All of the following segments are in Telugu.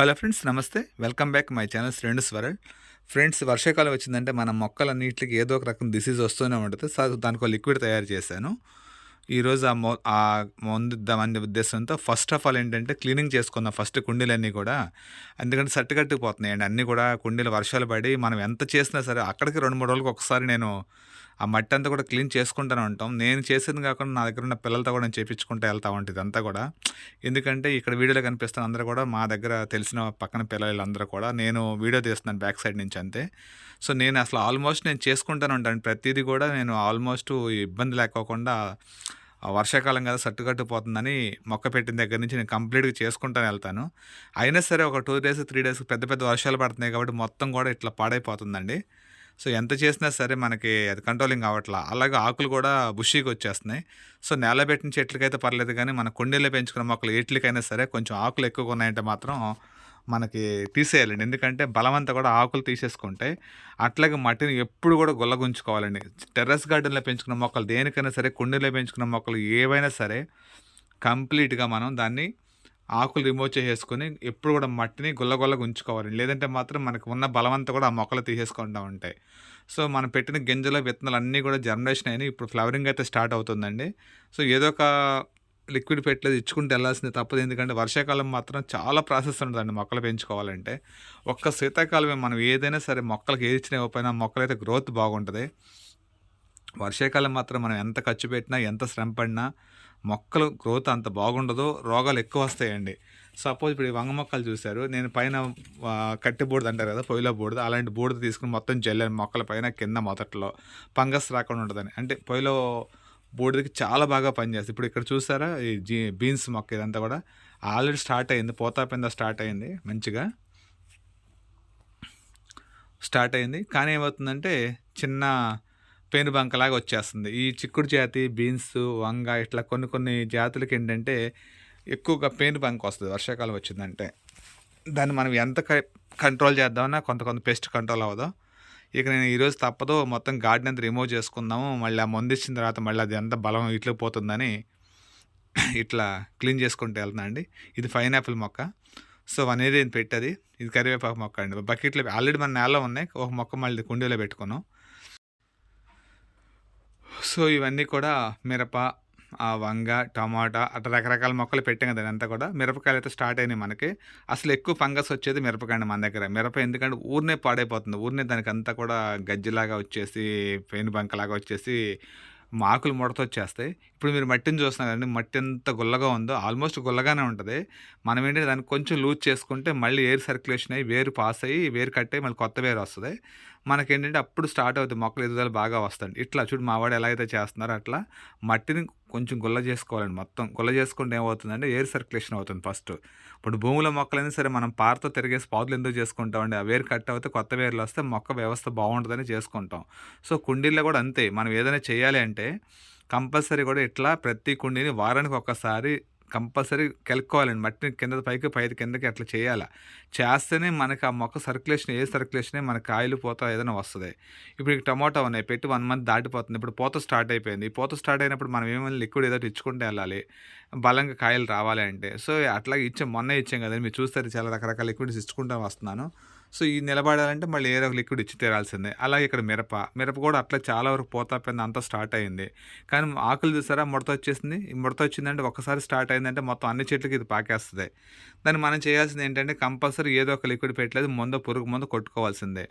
హలో ఫ్రెండ్స్ నమస్తే. Welcome back my channel friends world. Friends వర్షాకాలం వచ్చిందంటే మన మొక్కలన్నింటికి ఏదో ఒక రకం డిసీజ్ వస్తూనే ఉంటుంది. సో దానికి ఒక లిక్విడ్ తయారు చేశాను. ఈరోజు ఆ మొ ఆ మందు ఉద్దేశంతో ఫస్ట్ ఆఫ్ ఆల్ ఏంటంటే క్లీనింగ్ చేసుకుందాం ఫస్ట్ కుండీలన్నీ కూడా ఎందుకంటే సట్టుకట్టుకుపోతున్నాయి అండి అన్నీ కూడా కుండీలు వర్షాలు పడి మనం ఎంత చేసినా సరే అక్కడికి రెండు మూడు రోజులకు ఒకసారి నేను ఆ మట్టి అంతా కూడా క్లీన్ చేసుకుంటూనే ఉంటాం. నేను చేసేది కాకుండా నా దగ్గర ఉన్న పిల్లలతో కూడా నేను చేపించుకుంటూ వెళ్తా ఉంటుంది అంతా కూడా. ఎందుకంటే ఇక్కడ వీడియోలో కనిపిస్తున్న అందరూ కూడా మా దగ్గర తెలిసిన పక్కన పిల్లలందరూ కూడా నేను వీడియో తీస్తున్నాను బ్యాక్ సైడ్ నుంచి అంతే. సో నేను అసలు ఆల్మోస్ట్ నేను చేసుకుంటాను ఉంటాను. ప్రతిదీ కూడా నేను ఆల్మోస్ట్ ఇబ్బంది లేకోకుండా వర్షాకాలం కదా సట్టుకట్టుపోతుందని మొక్క పెట్టిన దగ్గర నుంచి నేను కంప్లీట్గా చేసుకుంటాను వెళ్తాను. అయినా సరే ఒక టూ డేస్ త్రీ డేస్ పెద్ద పెద్ద వర్షాలు పడుతున్నాయి కాబట్టి మొత్తం కూడా ఇట్లా పాడైపోతుందండి. సో ఎంత చేసినా సరే మనకి అది కంట్రోలింగ్ అవ్వట్లా. అలాగే ఆకులు కూడా బుషీకి వచ్చేస్తున్నాయి. సో నేల పెట్టిన చెట్లకైతే పర్లేదు కానీ మన కుండీలో పెంచుకున్న మొక్కలు ఎట్లకైనా సరే కొంచెం ఆకులు ఎక్కువగా ఉన్నాయంటే మాత్రం మనకి తీసేయాలండి. ఎందుకంటే బలమంతా కూడా ఆకులు తీసేసుకుంటాయి అట్లాగే మట్టిని ఎప్పుడు కూడా గుల్లగుంచుకోవాలండి. టెర్రస్ గార్డెన్లో పెంచుకున్న మొక్కలు దేనికైనా సరే కుండీలో పెంచుకున్న మొక్కలు ఏవైనా సరే కంప్లీట్గా మనం దాన్ని ఆకులు రిమూవ్ చేసేసుకొని ఎప్పుడు కూడా మట్టిని గుల్లగొల్లగా ఉంచుకోవాలి. లేదంటే మాత్రం మనకు ఉన్న బలమంతా కూడా ఆ మొక్కలు తీసేసుకుంటూ ఉంటాయి. సో మనం పెట్టిన గింజలు విత్తనాలు అన్నీ కూడా జనరేషన్ అయినాయి. ఇప్పుడు ఫ్లవరింగ్ అయితే స్టార్ట్ అవుతుందండి. సో ఏదో ఒక లిక్విడ్ పెట్టలేదు ఇచ్చుకుంటూ వెళ్ళాల్సింది తప్పదు. ఎందుకంటే వర్షాకాలం మాత్రం చాలా ప్రాసెస్ ఉంటుందండి మొక్కలు పెంచుకోవాలంటే. ఒక్క శీతాకాలమే మనం ఏదైనా సరే మొక్కలకు ఏది ఇచ్చినా ఇవ్వకపోయినా మొక్కలైతే గ్రోత్ బాగుంటుంది. వర్షాకాలం మాత్రం మనం ఎంత ఖర్చు పెట్టినా ఎంత శ్రమ పడినా మొక్కలు గ్రోత్ అంత బాగుండదు రోగాలు ఎక్కువ వస్తాయండి. సపోజ్ ఇప్పుడు ఈ వంగ మొక్కలు చూశారు. నేను పైన కట్టె బూడిద అంటారు కదా పొయ్యిలో బూడిద అలాంటి బూడిద తీసుకుని మొత్తం జల్లాను మొక్కల పైన కింద మొదట్లో. ఫంగస్ రాకుండా ఉంటుందని అంటే పొయ్యిలో బూడిదకి చాలా బాగా పనిచేస్తుంది. ఇప్పుడు ఇక్కడ చూసారా ఈ జీ బీన్స్ మొక్క ఇదంతా కూడా ఆల్రెడీ స్టార్ట్ అయింది. పోతా పింద స్టార్ట్ అయింది మంచిగా. స్టార్ట్ అయింది. కానీ ఏమవుతుందంటే చిన్న పేనుబంకలాగా వచ్చేస్తుంది. ఈ చిక్కుడు జాతి బీన్స్ వంగ ఇట్లా కొన్ని కొన్ని జాతులకి ఏంటంటే ఎక్కువగా పేనుబంక వస్తుంది. వర్షాకాలం వచ్చిందంటే. దాన్ని మనం ఎంత కంట్రోల్ చేద్దామన్నా కొంత కొంత పెస్ట్ కంట్రోల్ అవ్వదు. ఇక నేను ఈరోజు తప్పదు. మొత్తం గార్డెన్ అంతా రిమూవ్ చేసుకుందాము. మళ్ళీ ఆ మందు ఇచ్చిన తర్వాత మళ్ళీ అది ఎంత బలం ఇట్లా పోతుందని ఇట్లా క్లీన్ చేసుకుంటూ వెళ్తున్నా అండి. ఇది పైనాపిల్ మొక్క. సో అనేది నేను పెట్టది. ఇది కరివేపాకు మొక్క అండి. బకెట్లో ఆల్రెడీ మన నేలలో ఉన్నాయి. ఒక మొక్క మళ్ళీ కుండీలో పెట్టుకున్నాం. సో ఇవన్నీ కూడా మిరప ఆ వంగ టమాటా అట్లా రకరకాల మొక్కలు పెట్టాం కదా అంతా కూడా. మిరపకాయలు అయితే స్టార్ట్ అయినాయి మనకి. అసలు ఎక్కువ ఫంగస్ వచ్చేది మిరపకాయ మన దగ్గర. మిరప ఎందుకంటే ఊరినే పాడైపోతుంది. ఊరినే దానికి అంతా కూడా గజ్జిలాగా వచ్చేసి పెయిన్ బంకలాగా వచ్చేసి మాకులు ముడత వచ్చేస్తాయి ఇప్పుడు మీరు మట్టిని చూస్తున్నారు కదండి మట్టి ఎంత గుల్లగా ఉందో ఆల్మోస్ట్ గుల్లగానే ఉంటుంది. మనం ఏంటంటే దాన్ని కొంచెం లూజ్ చేసుకుంటే మళ్ళీ ఎయిర్ సర్క్యులేషన్ అయ్యి వేరు పాస్ అయ్యి వేరు కట్టే మళ్ళీ కొత్త వేరు వస్తుంది. మనకేంటంటే అప్పుడు స్టార్ట్ అవుతుంది మొక్కలు ఎదుగుదల బాగా వస్తుంది. ఇట్లా చూడు మావాడు ఎలా అయితే చేస్తున్నారో అట్లా మట్టిని కొంచెం గుల్ల చేసుకోవాలండి మొత్తం. గుల్ల చేసుకుంటే ఏమవుతుందంటే ఎయిర్ సర్క్యులేషన్ అవుతుంది ఫస్ట్. ఇప్పుడు భూమిలో మొక్కలైనా సరే మనం పారతో తిరిగేసి పాదులు ఎందుకు చేసుకుంటామండి? ఆ వేరు కట్ అవుతే కొత్త వేర్లు వస్తే మొక్క వ్యవస్థ బాగుంటుందని చేసుకుంటాం. సో కుండీల్లో కూడా అంతే. మనం ఏదైనా చేయాలి అంటే కంపల్సరీ కూడా ఇట్లా ప్రతి కుండీని వారానికి ఒక్కసారి కంపల్సరీ కెలుక్కోవాలండి. మట్టిని కింద పైకి పైకి కిందకి అట్లా చేయాలి. చేస్తేనే మనకి ఆ మొక్క సర్క్యులేషన్ ఏ సర్క్యులేషనే మన కాయలు పోత ఏదైనా వస్తుంది. ఇప్పుడు ఇక టమాటో ఉన్నాయి పెట్టి వన్ మంత్ దాటిపోతుంది. ఇప్పుడు పోత స్టార్ట్ అయిపోయింది. ఈ పోత స్టార్ట్ అయినప్పుడు మనం ఏమైనా లిక్విడ్ ఏదో ఇచ్చుకుంటే వెళ్ళాలి. బలంగా కాయలు రావాలి అంటే. సో అట్లా ఇచ్చాం మొన్న ఇచ్చాం కదండి. మీరు చూస్తారు చాలా రకరకాల లిక్విడ్స్ ఇచ్చుకుంటూ వస్తున్నాను. సో ఈ నిలబడాలంటే మళ్ళీ ఏదో ఒక లిక్విడ్ ఇచ్చి తీరాల్సిందే. అలాగే ఇక్కడ మిరప. మిరప కూడా అట్లా చాలా వరకు పోతాపోయింది అంతా స్టార్ట్ అయింది. కానీ ఆకులు చూసారా? ముడత వచ్చేసింది. ఈ ముడత వచ్చిందంటే ఒకసారి స్టార్ట్ అయిందంటే మొత్తం అన్ని చెట్లకి ఇది పాకేస్తుంది. దాన్ని మనం చేయాల్సింది ఏంటంటే కంపల్సరీ ఏదో ఒక లిక్విడ్ పెట్టలేదు ముందు పురుగు ముందు కొట్టుకోవాల్సిందే.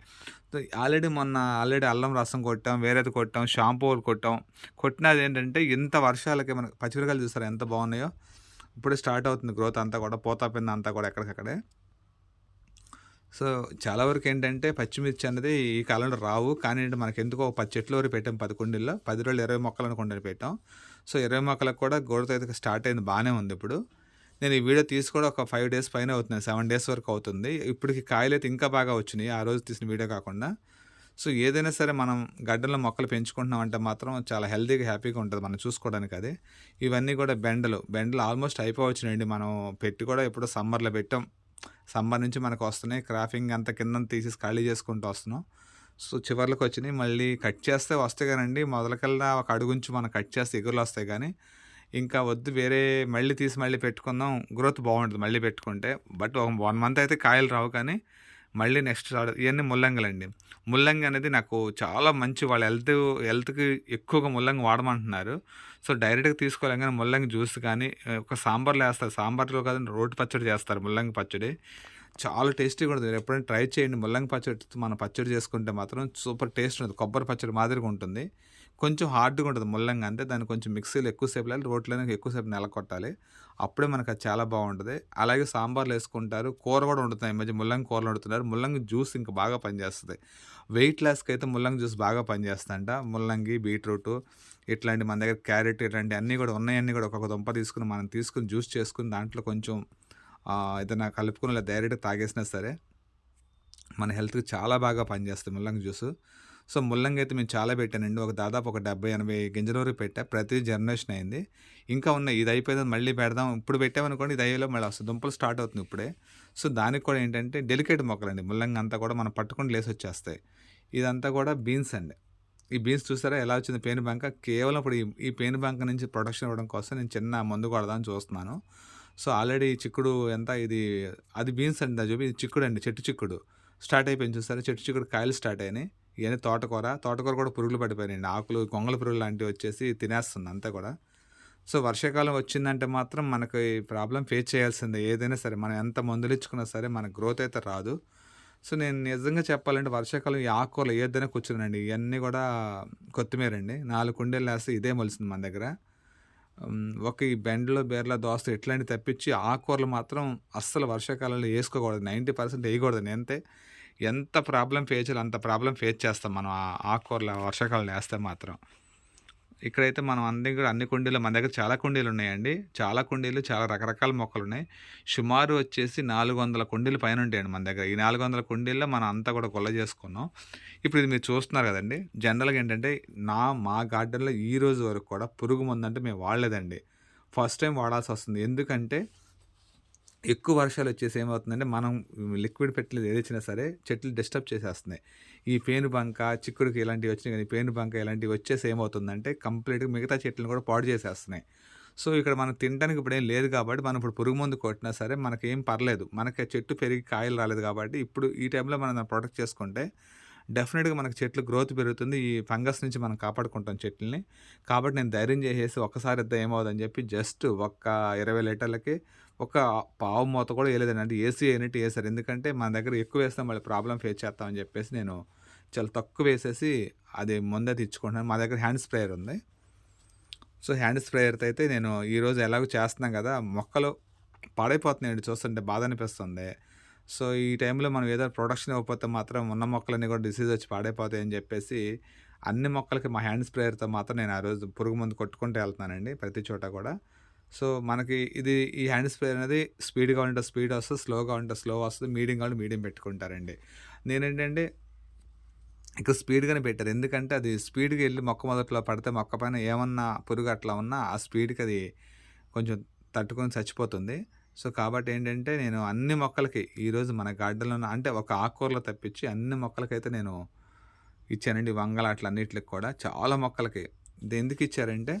ఆల్రెడీ మొన్న ఆల్రెడీ అల్లం రసం కొట్టాం వేరేది కొట్టాం షాంపూలు కొట్టాం. కొట్టినది ఏంటంటే ఇంత వర్షాలకి మనకి పచ్చిమిరకాయలు చూసారా ఎంత బాగున్నాయో? ఇప్పుడే స్టార్ట్ అవుతుంది గ్రోత్ అంతా కూడా పోతాపింద అంతా కూడా ఎక్కడికక్కడే. సో చాలా వరకు ఏంటంటే పచ్చిమిర్చి అనేది ఈ కాలంలో రావు. కానీ ఏంటి మనకి ఎందుకో ఒక పది చెట్లు వరకు పెట్టాం పదకొండుల్లో పది రోజులు ఇరవై మొక్కలు అనుకుంటే పెట్టాం. సో ఇరవై మొక్కలకు కూడా గోడతో అయితే స్టార్ట్ అయింది బాగానే ఉంది ఇప్పుడు. నేను ఈ వీడియో తీసి కూడా ఒక ఫైవ్ డేస్ పైన అవుతుంది సెవెన్ డేస్ వరకు అవుతుంది. ఇప్పటికి కాయలు అయితే ఇంకా బాగా వచ్చినాయి ఆ రోజు తీసిన వీడియో కాకుండా. సో ఏదైనా సరే మనం గడ్డలో మొక్కలు పెంచుకుంటున్నాం అంటే మాత్రం చాలా హెల్తీగా హ్యాపీగా ఉంటుంది మనం చూసుకోవడానికి అది. ఇవన్నీ కూడా బెండలు బెండలు ఆల్మోస్ట్ అయిపోవచ్చునండి. మనం పెట్టి కూడా ఎప్పుడో సమ్మర్లో పెట్టాం. సమ్మర్ నుంచి మనకు వస్తున్నాయి. క్రాఫింగ్ అంత కింద తీసేసి ఖాళీ చేసుకుంటూ వస్తున్నాం. సో చివర్లకు వచ్చినాయి. మళ్ళీ కట్ చేస్తే వస్తాయి కానండి మొదలకల్లా ఒక అడుగుంచి మనం కట్ చేస్తే ఎగురులు వస్తాయి కానీ ఇంకా వద్దు. వేరే మళ్ళీ తీసి మళ్ళీ పెట్టుకుందాం. గ్రోత్ బాగుంటుంది మళ్ళీ పెట్టుకుంటే. బట్ ఒక వన్ మంత్ అయితే కాయలు రావు కానీ మళ్ళీ నెక్స్ట్ ఇవన్నీ ముల్లంగలండి ముల్లంగి అనేది నాకు చాలా మంచి వాళ్ళ హెల్త్ హెల్త్కి ఎక్కువగా ముల్లంగి వాడమంటున్నారు. సో డైరెక్ట్గా తీసుకోలేం కానీ ముల్లంగి జ్యూస్ కానీ ఒక సాంబార్లో వేస్తారు సాంబార్లో కాదండి రోటి పచ్చడి చేస్తారు ముల్లంగి పచ్చడి. చాలా టేస్టీగా ఉంటుంది. మీరు ఎప్పుడైనా ట్రై చేయండి. ముల్లంగి పచ్చడి మనం పచ్చడి చేసుకుంటే మాత్రం సూపర్ టేస్ట్ ఉంటుంది. కొబ్బరి పచ్చడి మాదిరిగా ఉంటుంది. కొంచెం హార్డ్గా ఉంటుంది ముల్లంగా అంతే దాన్ని కొంచెం మిక్సీలో ఎక్కువసేపు వెళ్ళాలి రోట్లోనే ఎక్కువసేపు నెలకొట్టాలి అప్పుడే మనకు అది చాలా బాగుంటుంది. అలాగే సాంబార్లు వేసుకుంటారు కూర కూడా వండుతున్నాయి. ఈ మధ్య ముల్లంగి కూరలు వండుతున్నారు. ముల్లంగి జ్యూస్ ఇంకా బాగా పనిచేస్తుంది. వెయిట్ లాస్కి అయితే ముల్లంగి జ్యూస్ బాగా పనిచేస్తుందంట. ముల్లంగి బీట్రూట్ ఇట్లాంటి మన దగ్గర క్యారెట్ ఇట్లాంటి అన్నీ కూడా ఉన్నాయన్నీ కూడా ఒక్కొక్క దుంప తీసుకుని మనం తీసుకుని జ్యూస్ చేసుకుని దాంట్లో కొంచెం ఏదైనా కలుపుకుని ఇలా డైరెక్ట్గా తాగేసినా సరే మన హెల్త్కి చాలా బాగా పనిచేస్తుంది ముల్లంగి జ్యూస్. సో ముల్లంగి అయితే మేము చాలా పెట్టానండి. ఒక దాదాపు ఒక డెబ్బై ఎనభై గింజల వరకు పెట్టా. ప్రతి జనరేషన్ అయింది. ఇంకా ఉన్న ఇది అయిపోయింది. మళ్ళీ పెడదాం. ఇప్పుడు పెట్టామనుకోండి ఇది అయ్యేలో మళ్ళీ వస్తుంది దుంపలు స్టార్ట్ అవుతుంది ఇప్పుడే. సో దానికి కూడా ఏంటంటే డెలికేట్ మొక్కలండి. ముల్లంగి అంతా కూడా మనం పట్టుకుని లేసి వచ్చేస్తాయి. ఇదంతా కూడా బీన్స్ అండి. ఈ బీన్స్ చూసారా? ఎలా వచ్చింది పేను బంక కేవలం ఇప్పుడు ఈ ఈ పేను బంక నుంచి ప్రొడక్షన్ ఇవ్వడం కోసం నేను చిన్న మందు కొడదామని చూస్తున్నాను. సో ఆల్రెడీ చిక్కుడు ఎంత ఇది అది బీన్స్ అండి. అది చూపి ఇది చిక్కుడు అండి చెట్టు చిక్కుడు. స్టార్ట్ అయిపోయింది చూసారా? చెట్టు చిక్కుడు కాయలు స్టార్ట్ అయినాయి. ఇవన్నీ తోటకూర. తోటకూర కూడా పురుగులు పడిపోయినాయండి. ఆకులు గొంగళ పురుగులు లాంటివి వచ్చేసి తినేస్తుంది అంతా కూడా. సో వర్షాకాలం వచ్చిందంటే మాత్రం మనకి ప్రాబ్లం ఫేస్ చేయాల్సిందే. ఏదైనా సరే మనం ఎంత మందులు ఇచ్చుకున్నా సరే మన గ్రోత్ అయితే రాదు. సో నేను నిజంగా చెప్పాలంటే వర్షాకాలం ఈ ఆకుకూరలు ఏదైనా కూర్చున్నానండి. ఇవన్నీ కూడా కొత్తిమీర అండి నాలుగు కుండీలు వేస్తే ఇదే మొలిసింది మన దగ్గర. ఒక ఈ బెండ్లో బేర్ల దోస ఇట్లాంటి తప్పించి ఆకుకూరలు మాత్రం అస్సలు వర్షాకాలంలో వేసుకోకూడదు. నైంటీ పర్సెంట్ వేయకూడదు అంతే. ఎంత ప్రాబ్లం ఫేస్ చేయాలి అంత ప్రాబ్లం ఫేస్ చేస్తాం మనం. ఆకుకూరలు వర్షాకాలంలో వేస్తే మాత్రం. ఇక్కడైతే మనం అన్ని కూడా అన్ని కుండీలు మన దగ్గర చాలా కుండీలు ఉన్నాయండి. చాలా కుండీలు చాలా రకరకాల మొక్కలు ఉన్నాయి. సుమారు వచ్చేసి నాలుగు వందల కుండీలు పైన ఉంటాయండి మన దగ్గర. ఈ నాలుగు వందల కుండీల్లో మనం అంతా కూడా కొల్ల చేసుకున్నాం. ఇప్పుడు ఇది మీరు చూస్తున్నారు కదండి. జనరల్గా ఏంటంటే నా మా గార్డెన్లో ఈ రోజు వరకు కూడా పురుగు మందు అంటే మేము వాడలేదండి. ఫస్ట్ టైం వాడాల్సి వస్తుంది. ఎందుకంటే ఎక్కువ వర్షాలు వచ్చేసి ఏమవుతుందంటే మనం లిక్విడ్ పెట్టలేదు ఏది సరే చెట్లు డిస్టర్బ్ చేసేస్తున్నాయి. ఈ పేను బంక చిక్కుడుకి ఇలాంటివి వచ్చినాయి కానీ పేను బంక ఇలాంటివి వచ్చేసి ఏమవుతుందంటే కంప్లీట్గా మిగతా చెట్లను కూడా పాడు చేసేస్తున్నాయి. సో ఇక్కడ మనం తినడానికి ఇప్పుడు ఏం లేదు కాబట్టి మనం ఇప్పుడు పురుగు మందు కొట్టినా సరే మనకేం పర్లేదు. మనకి ఆ చెట్టు పెరిగి కాయలు రాలేదు కాబట్టి ఇప్పుడు ఈ టైంలో మనం దాన్ని ప్రొటెక్ట్ చేసుకుంటే డెఫినెట్గా మనకి చెట్లు గ్రోత్ పెరుగుతుంది. ఈ ఫంగస్ నుంచి మనం కాపాడుకుంటాం చెట్లని. కాబట్టి నేను ధైర్యం చేసేసి ఒక్కసారి ఇద్దాం ఏమవుదని చెప్పి జస్ట్ ఒక్క ఇరవై లీటర్లకి ఒక పావు మూత కూడా వేయలేదండి. అంటే ఏసీ అయినట్టు వేసారు ఎందుకంటే మన దగ్గర ఎక్కువ వేస్తాం మళ్ళీ ప్రాబ్లం ఫేస్ చేస్తామని చెప్పేసి నేను చాలా తక్కువ వేసేసి అది ముందే తెచ్చుకుంటున్నాను మా దగ్గర హ్యాండ్ స్ప్రేయర్ ఉంది. సో హ్యాండ్ స్ప్రేయర్తో అయితే నేను ఈరోజు ఎలాగో చేస్తున్నాం కదా మొక్కలు పాడైపోతున్నాయండి చూస్తుంటే బాధ అనిపిస్తుంది. సో ఈ టైంలో మనం ఏదో ప్రొడక్షన్ ఇవ్వకపోతే మాత్రం ఉన్న మొక్కలన్నీ కూడా డిసీజ్ వచ్చి పాడైపోతాయి అని చెప్పేసి అన్ని మొక్కలకి మా హ్యాండ్ స్ప్రేయర్తో మాత్రం నేను ఆ రోజు పురుగు మందు కొట్టుకుంటూ వెళ్తున్నానండి ప్రతి చోట కూడా. సో మనకి ఇది ఈ హ్యాండ్ స్ప్రే అనేది స్పీడ్గా ఉంటే స్పీడ్ వస్తుంది స్లోగా ఉంటే స్లో వస్తుంది మీడియం కావాలి మీడియం పెట్టుకుంటారండి. నేనేంటంటే ఇక్కడ స్పీడ్గానే పెట్టారు. ఎందుకంటే అది స్పీడ్గా వెళ్ళి మొక్క మొదట్లో పడితే మొక్క పైన ఏమన్నా పురుగు అట్లా ఉన్నా ఆ స్పీడ్కి అది కొంచెం తట్టుకొని చచ్చిపోతుంది. సో కాబట్టి ఏంటంటే నేను అన్ని మొక్కలకి ఈరోజు మన గార్డెన్లో అంటే ఒక ఆకుకూరలో తప్పించి అన్ని మొక్కలకైతే నేను ఇచ్చానండి. వంగల అట్లా కూడా చాలా మొక్కలకి. ఇది ఎందుకు ఇచ్చారంటే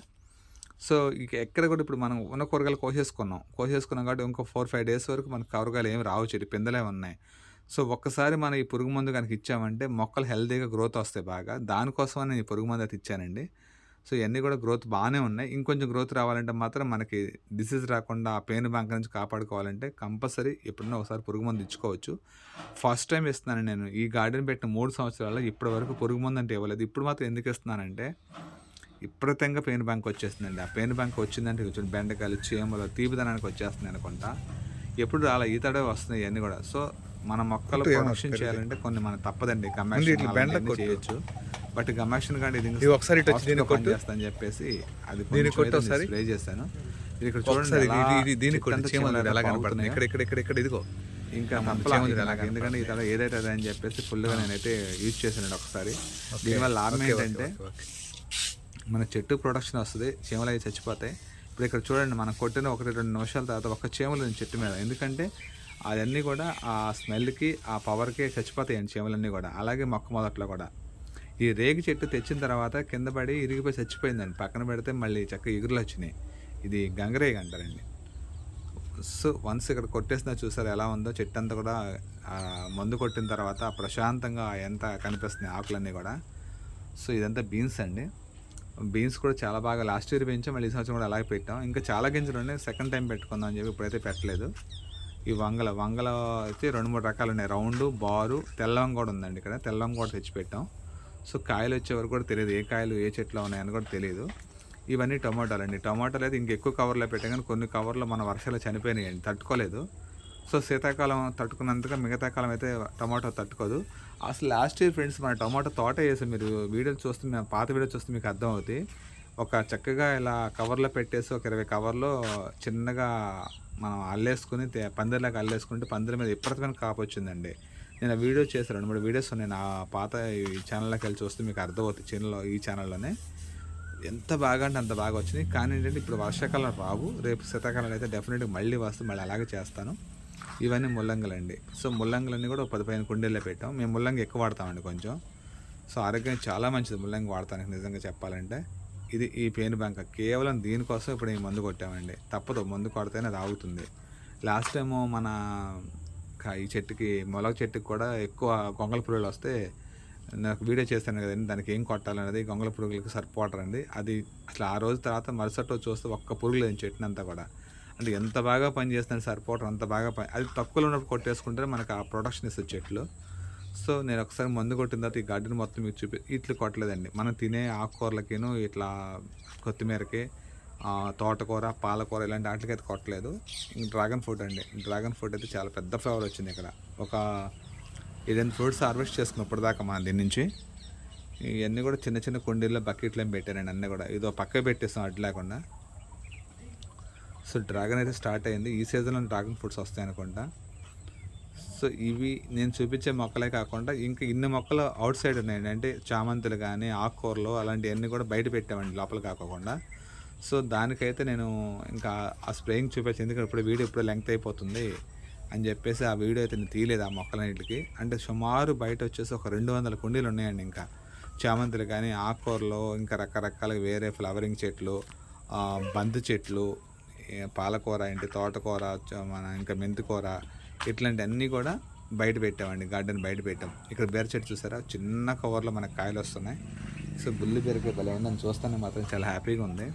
సో ఇక ఎక్కడ కూడా ఇప్పుడు మనం ఉన్న కూరగాయలు కోసేసుకున్నాం. కోసేసుకున్నాం కాబట్టి ఇంకో ఫోర్ ఫైవ్ డేస్ వరకు మనకు కూరగాయలు ఏమి రావు. చెట్టు పిందలే ఉన్నాయి. సో ఒక్కసారి మనం ఈ పురుగు మందు కనుక ఇచ్చామంటే మొక్కలు హెల్తీగా గ్రోత్ వస్తాయి బాగా. దానికోసమని నేను ఈ పురుగు మందు అయితే ఇచ్చానండి. సో ఇవన్నీ కూడా గ్రోత్ బాగానే ఉన్నాయి. ఇంకొంచెం గ్రోత్ రావాలంటే మాత్రం మనకి డిసీజ్ రాకుండా ఆ పెయిన్ బ్యాంక్ నుంచి కాపాడుకోవాలంటే కంపల్సరీ ఎప్పుడన్నా ఒకసారి పురుగు మందు ఇచ్చుకోవచ్చు. ఫస్ట్ టైం ఇస్తున్నాను నేను. ఈ గార్డెన్ పెట్టిన మూడు సంవత్సరాల్లో ఇప్పటి వరకు పురుగు మందు అంటే ఇవ్వలేదు. ఇప్పుడు మాత్రం ఎందుకు ఇస్తున్నానంటే విపరీతంగా పెయిన్ బ్యాంక్ వచ్చేస్తుందండి ఆ పెయిన్ బ్యాంక్ వచ్చిందంటే కొంచెం బెండకాయలు చీమలు తీపిదనానికి వచ్చేస్తున్నాయి అనుకుంటా ఎప్పుడు అలా ఈతడే వస్తున్నాయి ఇవన్నీ కూడా సో మన మొక్కలు ప్రొడక్షన్. చేయాలంటే కొన్ని మనం తప్పదండి కొట్టు. చేయొచ్చు బట్ గమాక్షన్ కానీ ఇది ఒకసారి కొట్టు. చేస్తాను చెప్పేసి అది కొట్టు ఒకసారి. స్ప్రే చేశాను ఇది ఇక్కడ చూడండి దీనికి ఎలా పాకుతున్నాయో. ఇక్కడ ఇక్కడ ఇక్కడ ఇక్కడ ఇదిగో ఇంకా ఎందుకంటే అలా ఏదైతే అదే అని చెప్పేసి ఫుల్గా నేనైతే యూజ్ చేశానండి ఒకసారి దీనివల్ల లాభం ఏంటంటే. మన చెట్టు ప్రొడక్షన్ వస్తుంది చీమలు అవి చచ్చిపోతాయి. ఇప్పుడు ఇక్కడ చూడండి మనం కొట్టిన ఒకటి రెండు నిమిషాల తర్వాత ఒక చీమలు చెట్టు మీద. ఎందుకంటే అవన్నీ కూడా ఆ స్మెల్కి ఆ పవర్కి చచ్చిపోతాయండి చీమలన్నీ కూడా. అలాగే మొక్క మొదట్లో కూడా. ఈ రేగి చెట్టు తెచ్చిన తర్వాత కింద పడి ఇరిగిపోయి చచ్చిపోయిందండి. పక్కన పెడితే మళ్ళీ చక్కగా ఎగురులు వచ్చినాయి. ఇది గంగరేగి అంటారండి. సో వన్స్ ఇక్కడ కొట్టేసిన చూసారు ఎలా ఉందో? చెట్టు అంతా కూడా మందు కొట్టిన తర్వాత ప్రశాంతంగా ఎంత కనిపిస్తున్నాయి ఆకులన్నీ కూడా. సో ఇదంతా బీన్స్ అండి. బీన్స్ కూడా చాలా బాగా లాస్ట్ ఇయర్ పెంచాం మళ్ళీ సంవత్సరం కూడా అలాగే పెట్టాం. ఇంకా చాలా గింజలు ఉన్నాయి సెకండ్ టైం పెట్టుకుందాం అని చెప్పి ఇప్పుడైతే పెట్టలేదు. ఈ వంగల వంగల అయితే రెండు మూడు రకాలు ఉన్నాయి. రౌండ్ బారు తెల్లవం కూడా ఉందండి ఇక్కడ. తెల్లవం కూడా తెచ్చిపెట్టాం సో కాయలు వచ్చే వరకు కూడా తెలియదు ఏ కాయలు ఏ చెట్లు ఉన్నాయని కూడా తెలియదు. ఇవన్నీ టమాటాలు అండి టమాటాలు అయితే ఇంకెక్కువ కవర్లో పెట్టాం కానీ కొన్ని కవర్లు మన వర్షాలు చనిపోయినాయండి తట్టుకోలేదు. సో శీతాకాలం తట్టుకున్నంతగా మిగతా కాలం అయితే టమాటో తట్టుకోదు. అసలు లాస్ట్ ఇయర్ ఫ్రెండ్స్ మన టమాటో తోట వేసి మీరు వీడియోలు చూస్తే మేము పాత వీడియో చూస్తే మీకు అర్థం అవుతుంది ఒక చక్కగా ఇలా కవర్లో పెట్టేసి ఒక ఇరవై కవర్లో చిన్నగా మనం అల్లేసుకుని పందిరిలాగా అల్లేసుకుంటే పందిరి మీద ఎప్పటికైనా కాపు వచ్చిందండి. నేను ఆ వీడియో చేశాను రెండు మూడు వీడియోస్ ఉన్నాయి. నా పాత ఈ ఛానల్లోకి వెళ్ళి చూస్తే మీకు అర్థమవుతుంది ఛానల్లో ఈ ఛానల్లోనే ఎంత బాగా అంటే అంత బాగా వచ్చినాయి. కానీ ఏంటంటే ఇప్పుడు వర్షాకాలం రావు. రేపు శీతాకాలం అయితే డెఫినెట్గా మళ్ళీ వస్తే మళ్ళీ అలాగే చేస్తాను. ఇవన్నీ ముల్లంగలండి. సో ముల్లంగలన్నీ కూడా ఒక పది పదిహేను కుండీల్లో పెట్టాం. మేము ముల్లంగి ఎక్కువ వాడతామండి కొంచెం. సో ఆరోగ్యం చాలా మంచిది ముల్లంగి వాడతానికి నిజంగా చెప్పాలంటే. ఇది ఈ పేను బంక కేవలం దీనికోసం ఇప్పుడు ఈ మందు కొట్టామండి. తప్పదు మందు కొడితేనే అది ఆగుతుంది. లాస్ట్ టైము మన ఈ చెట్టుకి మొలక చెట్టుకి కూడా ఎక్కువ గొంగళ పురుగులు వస్తే నాకు వీడియో చేస్తాను కదండి దానికి ఏం కొట్టాలనేది గొంగళ పురుగులకు సరిపోటర్ అండి. అది అసలు ఆ రోజు తర్వాత మరుసటి రోజు చూస్తే ఒక్క పురుగు చెట్టునంతా కూడా. అంటే ఎంత బాగా పని సార్ సరిపోటర్ అంత బాగా పని అది తక్కువలో ఉన్నప్పుడు కొట్టేసుకుంటే మనకు ఆ ప్రొడక్షన్ ఇస్తుంది చెట్లు. సో నేను ఒకసారి మందు కొట్టిన తర్వాత ఈ గార్డెన్ మొత్తం మీకు చూపి ఇట్లు కొట్టలేదండి. మనం తినే ఆకుకూరలకేను ఇట్లా కొత్తిమీరకి తోటకూర పాలకూర ఇలాంటి వాటికి అయితే కొట్టలేదు. ఇంక డ్రాగన్ ఫ్రూట్ అండి. డ్రాగన్ ఫ్రూట్ అయితే చాలా పెద్ద ఫ్లవర్ వచ్చింది ఇక్కడ. ఒక ఏదైనా ఫ్రూట్స్ హార్వెస్ట్ చేసుకున్నప్పుడు దాకా మా దీని నుంచి. ఇవన్నీ కూడా చిన్న చిన్న కుండీల్లో బకెట్లో ఏం పెట్టారండి అన్నీ కూడా. ఇదో పక్క పెట్టేస్తాం అడ్డు లేకుండా. సో డ్రాగన్ అయితే స్టార్ట్ అయింది. ఈ సీజన్లో డ్రాగన్ ఫ్రూట్స్ వస్తాయి అనుకుంటా. సో ఇవి నేను చూపించే మొక్కలే కాకుండా ఇంకా ఇన్ని మొక్కలు అవుట్ సైడ్ ఉన్నాయండి. అంటే చామంతులు కానీ ఆకుకూరలు అలాంటివన్నీ కూడా బయట పెట్టామండి లోపల కాకుండా. సో దానికైతే నేను ఇంకా ఆ స్ప్రేయింగ్ చూపించాను ఎందుకంటే ఇప్పుడు వీడియో ఇప్పుడు లెంగ్త్ అయిపోతుంది అని చెప్పేసి ఆ వీడియో అయితే నేను తీయలేదు ఆ మొక్కలన్నిటికి. అంటే సుమారు బయట వచ్చేసి ఒక రెండు వందల కుండీలు ఉన్నాయండి ఇంకా. చామంతులు కానీ ఆకుకూరలు ఇంకా రకరకాల వేరే ఫ్లవరింగ్ చెట్లు బంతి చెట్లు పాలకూర ఏంటి తోటకూర మన ఇంకా మెంతికూర ఇట్లాంటి అన్నీ కూడా బయట పెట్టామండి గార్డెన్ బయట పెట్టాం. ఇక్కడ బీర చెట్టు చూసారా? చిన్న కవర్లో మనకు కాయలు వస్తున్నాయి. సో బుల్లి బీరకాయ భలే ఉందని చూస్తానే మాత్రం చాలా హ్యాపీగా ఉంది.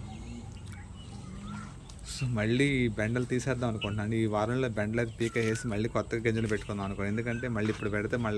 సో మళ్ళీ ఈ బెండలు తీసేద్దాం అనుకుంటున్నాను. ఈ వారంలో బెండలు అయితే పీక వేసి మళ్ళీ కొత్తగా గింజలు పెట్టుకుందాం అనుకోండి ఎందుకంటే మళ్ళీ ఇప్పుడు పెడితే మళ్ళీ